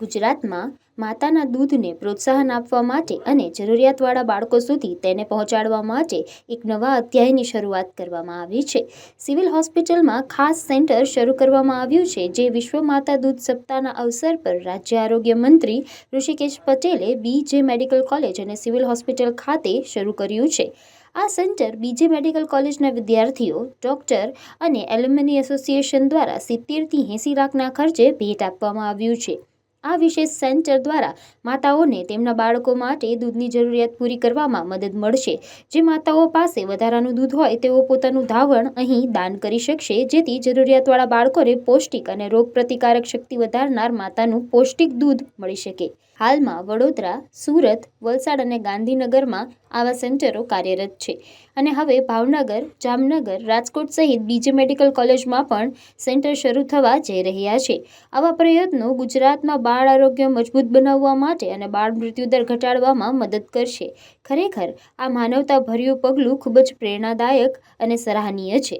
ગુજરાતમાં માતાના દૂધને પ્રોત્સાહન આપવા માટે અને જરૂરિયાતવાળા બાળકો સુધી તેને પહોંચાડવા માટે એક નવા અધ્યાયની શરૂઆત કરવામાં આવી છે. સિવિલ હોસ્પિટલમાં ખાસ સેન્ટર શરૂ કરવામાં આવ્યું છે, જે વિશ્વ માતા દૂધ સપ્તાહના અવસર પર રાજ્ય આરોગ્ય મંત્રી ઋષિકેશ પટેલે બીજે મેડિકલ કોલેજ અને સિવિલ હોસ્પિટલ ખાતે શરૂ કર્યું છે. આ સેન્ટર બીજે મેડિકલ કોલેજના વિદ્યાર્થીઓ, ડોક્ટર અને એલ્યુમિની એસોસિએશન દ્વારા સિત્તેરથી એંસી લાખના ખર્ચે ભેટ આપવામાં આવ્યું છે. આ વિશેષ સેન્ટર દ્વારા માતાઓને તેમના બાળકો માટે દૂધની જરૂરિયાત પૂરી કરવામાં મદદ મળશે. જે માતાઓ પાસે વધારાનું દૂધ હોય, તેઓ પોતાનું ધાવણ અહીં દાન કરી શકશે. જેથી જરૂરિયાતવાળા બાળકોને પૌષ્ટિક અને રોગપ્રતિકારક શક્તિ વધારનાર માતાનું પૌષ્ટિક દૂધ મળી શકે. હાલમાં વડોદરા, સુરત, વલસાડ અને ગાંધીનગરમાં આવા સેન્ટરો કાર્યરત છે. અને હવે ભાવનગર, જામનગર, રાજકોટ સહિત બીજી મેડિકલ કોલેજમાં પણ સેન્ટર શરૂ થવા જઈ રહ્યા છે. આવા પ્રયત્નો ગુજરાતમાં બાળ આરોગ્ય મજબૂત બનાવવા માટે અને બાળ મૃત્યુદર ઘટાડવામાં મદદ કરશે. ખરેખર, આ માનવતાભર્યું પગલું ખૂબ જ પ્રેરણાદાયક અને સરાહનીય છે.